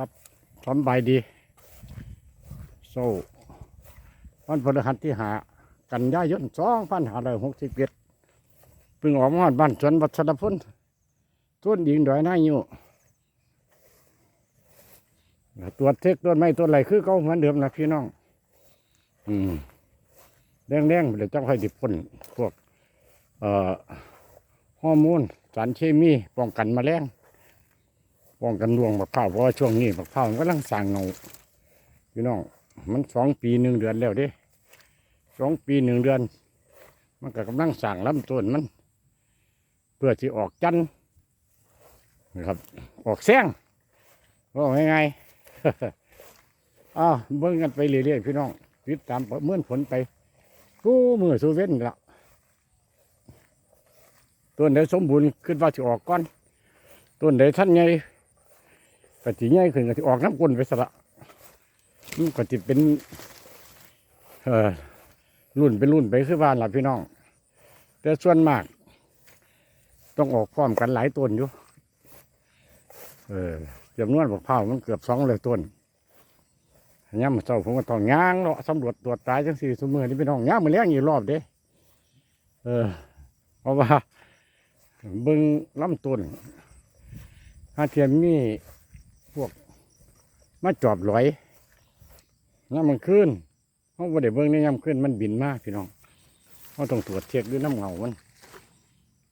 ครับสำบายดีโซ่วันพฤหัสที่หากันยายนสองพันห้าร้อยหกสิบเอ็ดเพิ่งออกมาบ้านสวนวัชรพลต้นยิงดอยหน้าอยู่ตรวจเช็คต้นไม้ต้นไรคือเก่าเหมือนเดิมนะพี่น้อง อืมแดงๆเดี๋ยวจะค่อยดิบพ่นพวก เอ่อฮอร์โมนสารเคมีป้องกันมแมลง ป้องกันรวงมะพร้าวเพราะว่าช่วงนี้มะพร้าวมันกำลังสร้างเงาพี่น้องมันสองปีหนึ่งเดือนแล้วเด้สองปีหนึ่งเดือน มันก็กำลังสร้างลำต้นมัน เพื่อที่ออกจันนะครับ ออกแซงว่าไงายๆอ้าวเบิ่งกันไปเรื่อยๆพี่น้องติดตามเมื่อนผลไปกูมือสูเว้นละต้นใดสมบูรณ์ขึ้นว่าจะออกก่อนต้นใดท่านใหญ่ ก็สิใหญ่ขึ้นก็สิออกน้ำก้นไปสละมันก็จะเป็น เอ่อรุ่นเป็นรุ่นไปคือบ้านหล่ะพี่น้อง แต่ส่วนมาก ต้องออกพร้อมกันหลายต้นอยู่ เออจำนวนบักพร้ามันเกือบสองเลยต้นย่ามมาเจ้าผมก็ต้องย่างเลาะสำรวจตรวจตายจังสี่สมือนี่พี่น้องย่างมาเลี้ยงอีกรอบเด้ เออ เพราะว่าเบิ่งลำต้นถ้าเทียมมี พวกมาจอบลอยน้ำมันขึ้นเขาบ่ได้เบิ่งในย่ำขึ้นมันบินมากพี่น้องเขาต้องตรวจเช็คด้วยน้ำเงามัน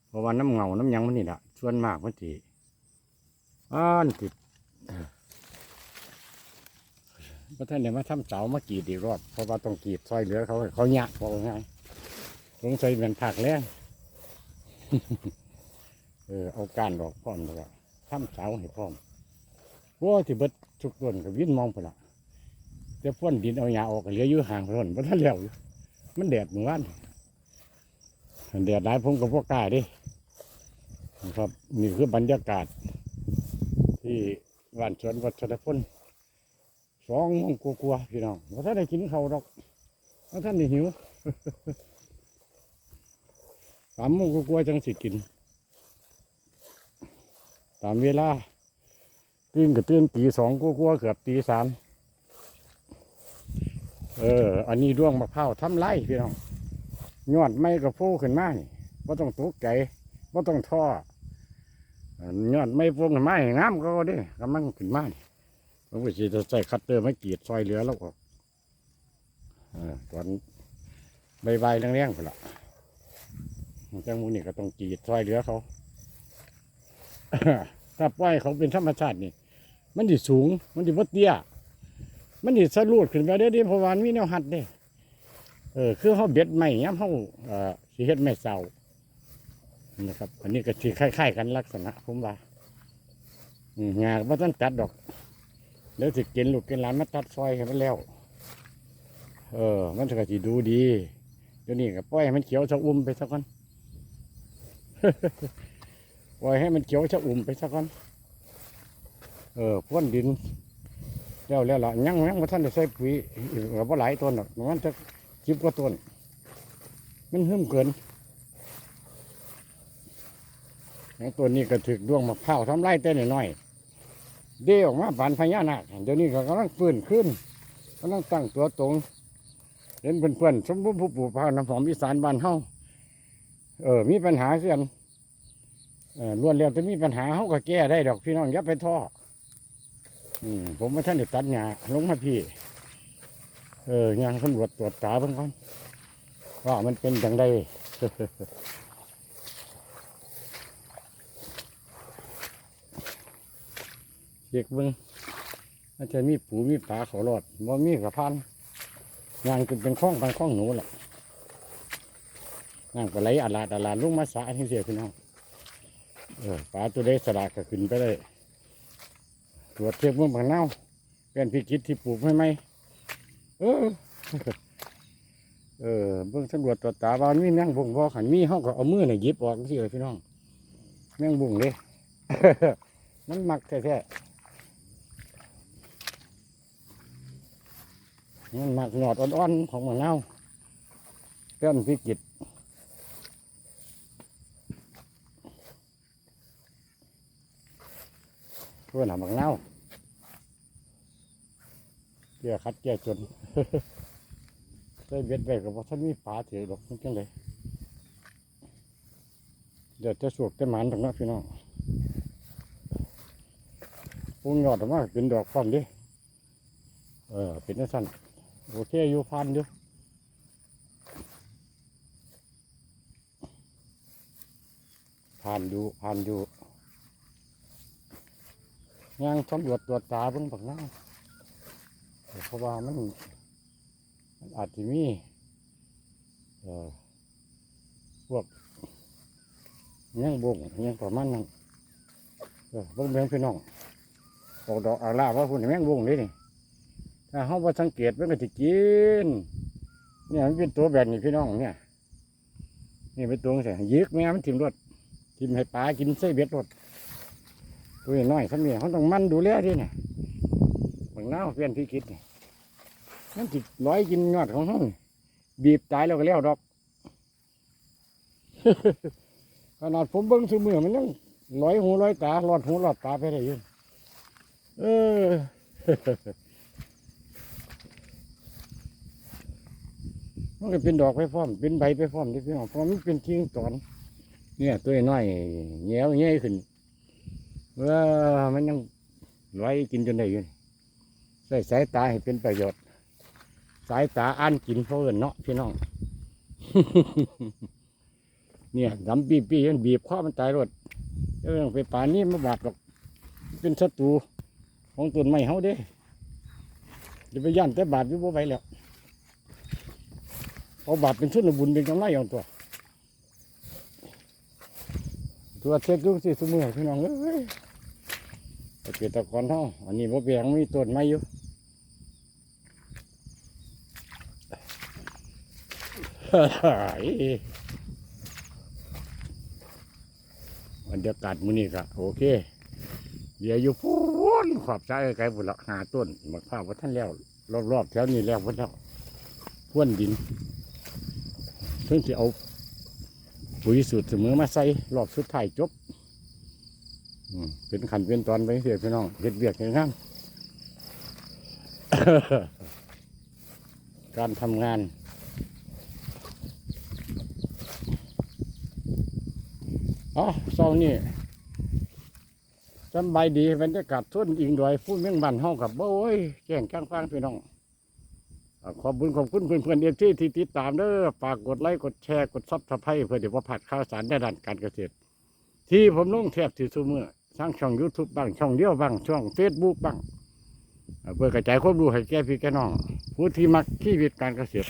เพราะว่าน้ำเงาน้ำยังมันนี่แหละส่วนมากมันตีอ่านติดพระท่านเนี่ยมาทำเสามากีดอีกรอบเพราะว่าต้องกีดซอยเหลือเขาเขาหยะพอง่ายสงสัยเป็นผักแรงเออเอาการดอกพร้อมแล้วทำเสาให้พร้อม ว่าที่เบิดทุกต้นกับวินมองไปละจะพ่นดินเอาหญ้าออกก็เหลืออยู่ห่างพ้นมันถ้าเหลียวอยู่มันแดดเหมือนวันแดดหลายผมกับพวกกล้าเดินะครับนี่คือบรรยากาศ ที่บ้านสวนวัชรพลสองมงกลัวๆพี่น้องว่าท่านได้กินเขาวดอกว่าท่านได้หิวสามโมงกลัวๆจังสิกิน ตามเวลา ตื่นก็ตื่นตีสองกัวาๆเกือบตีสามเออ อันนี้ร่วงมะพร้าวทำไรพี่น้องยอดไม่กระโผล่ขึ้นมานี่ว่าต้องตกใจว่าต้องท่อยอดไม่โผล่ขึ้นมาให้งามก็ได้กำลังขึ้นมานี่ผมก็จะใส่คัตเตอร์ไม่กรีดซอยเหลือแล้วกเออตอนใบๆแรงๆไปละจังมูนี่ก็ต้องกรีดซอยเหลือเขา ถ้าปล่อยเขาเป็นธรรมชาตินี่ มันดิสูง มันดิบดเตี้ย มันดิสะลูดขึ้นไปได้ดิเพราะวามันมีแนวหัดเด้เออคือเขาเบ็ดใหม่ย้ำเขาเอ่อสีเฮ็ดไม่เศร้านะครับ อันนี้ก็สีคล้ายๆกันลักษณะผมว่าอืงาไม่ต้องตัดดอกเดี๋ยวสิกินลูกกินหลานมาตัดซอยให้มันแล้ว เออ มันก็สิดูดีเดี๋ยวนี้ก็ปล่อยให้มันเขียวชะอุ่มไปสักก่อนปล่อยให้มันเขียวชะอุ่มไปสักก่อน เออพ่นดินแล้วแล้วล่ะยังยังว่าท่านได้ใส่ปุ๋ยอีกว่หลายต้นหรอกมันจะจิบกว่าต้น มันหึ่มเกินอย่างตัวนี้ก็ถึกดวงมะพร้าวทำไรเต้นน้อยเดี่ยวออกมาบานพญานาคเดี๋ยวนี้ก็กำลังฟื้นขึ้นกำลังตั้งตัวตรงเห็นเพื่อนๆสมบูรณ์ผู้ปลูกพาวน้ำหอมอีสานบ้านเฮาเออ มีปัญหาเสียนเออล้วนแล้วจะมีปัญหาเขาก็แก้ได้ดอกพี่น้องอย่าไปท้อ อืมผมว่าท่านได้ตัดหญ้าลงมาพี่ เออยังสำรวจตรวจตาเพิ่นก่อนว่ามันเป็นอย่างไรเด็กเบิ้งอาจจะมีปูมีปลาขาหลอดบ่ามีกระพันยางจนเป็นข้องเป็นข้องหนูแหละนั่งก็ไหลอาลาดอาลาดลงมาสาให้เสียพี่น้องเออปลาตัวเล็กสลากก็ขึ้นไปเลย ตรวจเทียบเมื่อผังเน่าเป็นพิกิตที่ปลูกไม่ไหมเออ เออเบิ่งสำรวจตรวจตาบ้านมีแมงบุ่งบ่ขันมีห้องก็เอามือเนี่ยยิบออกสิเลยพี่น้องแมงบุ่งเลยมันมักแท้ๆมันมักหยอดอ่อนๆของผังเน่าเป็นพิกิต เพื่อนหาบักเน่าเกี่ยคัดแก่จนใส่เบ็ดไว้กับว่าท่านมีปลาถือดอกมันจังเลยเดี๋ยวจะสวกแต่หมันตรงนั้นพี่น้องปุ้งยอดออกมาเป็นดอกฟ้อมดิเออเป็นนั่นสั้นโอเคอยู่พันอยู่ผ่านอยู่ผ่านอยู่ ยังสำรวจตรวจตาเบิ่งบักน้าเพราะว่ามันมันอาจจะมีเอ่อพวกยังบงยังประมาณนั้นเออบิ่งเบิ่งพี่น้องออกดอกอาลาว่าคุณแม่งบงเลยนี่ถ้าเขาบ่สังเกตมันก็จะกินเนี่ยมันเป็นตัวแบบนี้พี่น้องเนี่ยนี่เป็นตัวใส่ยึกแม่มันทิ่มรถทิ่มให้ปลากินไส้เบ็ดรถ ตัวน้อยสักนี่เขาต้องมั่นดูแลดิเนี่ยบางน้าเปลี่ยนที่คิดนี่มันจิร้อยกินยอดของห้องบีบตายแล้วก็แล้วดอกขนาดผมเบิ้งซื้อมือมันยังร้อยหูร้อยตาหลอดหูหลอดตาไปได้อยินเออมันก็เป็นดอกไปพร้อม เป็นใบไปพร้อมที่พี่น้องเพราะมันเป็นทิ้งตอน เนี่ยตัวน้อยแง่วแง่ขึ้น ว่ามันยังร้กินจนได้อยู่ใส่สายตาให้เป็นประโยชน์ สายตาอ่านกินเพราะเอินเนาะพี่น้อง เนี่ยดำปีปีมันบีบข้อมันตายรถเออไปป่านนี้มาบาดหรอก เป็นศัตรูของต้นไม้เฮาเด้จะไปย่านแต่บาดอยู่บ่ไหวแล้วเอาบาดเป็นชุนบุญเป็นกำไรเอาตัวตัวเช็คดูสิสมือพี่น้องเอ้ย เกษตรกรเฮาอันนี้บ่เปียงมีต้นไม้อยู่บรรยากาศมื้อนี้ก็โอเค เดี๋ยวอยู่พูนขอบใจไกลบุญละหาต้นมะพร้าวว่าท่านแล้วรอบๆแถวนี้แล้วว่าแล้วพ่วนดินเพิ่งจะเอาปุ๋ยสูตรเสมอมาใส่รอบสุดท้ายจบ เป็นขันเป็นตอนไปเสียพี่น้องเฮ็ดเบียกงามการทำงานอ๋อเช้านี่สำบายดีบรรยากาศทุ่นอิงดอยพูดเมืองบ้านเฮากับโอ้ยแจ้งจ้างฟังพี่น้องขอบคุณขอบคุณเพื่อนเพื่อนเอฟที่ที่ติดตามเด้อฝากกดไลค์กดแชร์กดซับสไครต์เพื่อเดี๋ยวว่าผัดข่าวสารในด้านการเกษตร ที่ผมลงแทบที่สุเมื่อ ทั้งช่องยูทูบบ้างช่องเดียวบ้างช่องเฟซบุ๊กบ้างเพื่อกระจายความรู้ให้แก่พี่แก่น้อง ผู้ที่มักชีวิตการเกษตร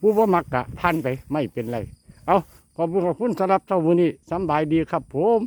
ผู้ว่ามักกะท่านไปไม่เป็นไร เอาขอบคุณขอบคุณสำหรับเท่าวันนี้สบายดีครับผม